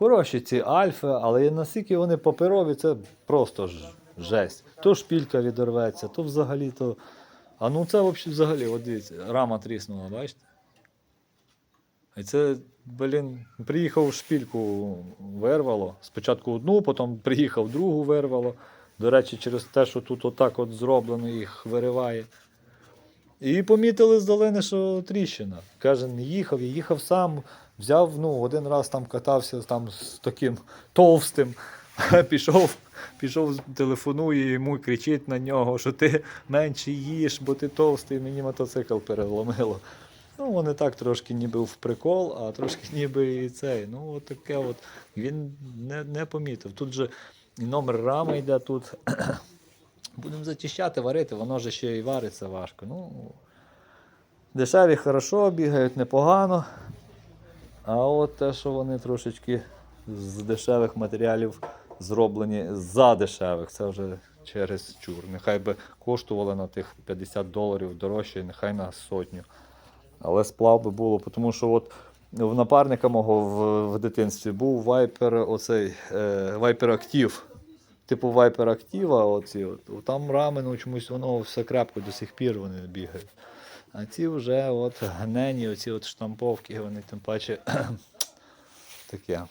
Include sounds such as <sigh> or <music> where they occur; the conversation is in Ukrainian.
Хороші ці альфи, але наскільки вони паперові, це просто ж жесть. То шпілька відорветься, то взагалі то. А ну це взагалі, от дивіться, рама тріснула, бачите? І це, блін, приїхав шпільку вирвало. Спочатку одну, потім приїхав другу вирвало. До речі, через те, що тут отак от зроблено, їх вириває. І помітили з долини, що тріщина. Каже, не їхав, я їхав сам, взяв, ну, один раз там катався там з таким товстим. <laughs> Пішов, пішов, телефонує йому, кричить на нього, що ти менше їж, бо ти товстий, мені мотоцикл переломило. Ну, вони так трошки ніби в прикол, а трошки <laughs> ніби і цей. Ну, от таке от. Він не, не помітив. Тут же і номер рами йде тут. <clears throat> Будемо зачищати, варити, воно же ще і вариться важко. Ну, дешеві хорошо, бігають непогано. А от те, що вони трошечки з дешевих матеріалів зроблені за дешевих, це вже через чур. Нехай би коштували на тих 50 доларів дорожче, нехай на сотню. Але сплав би було, тому що от в напарника мого в, в дитинстві був Viper, оцей е, Viper Active. Типу Viper Activa, оці от. Там рами, ну чомусь воно все крепко до сих пір вони бігають. А ці вже от гнені, оці от штамповки, вони тим паче <clears throat> таке.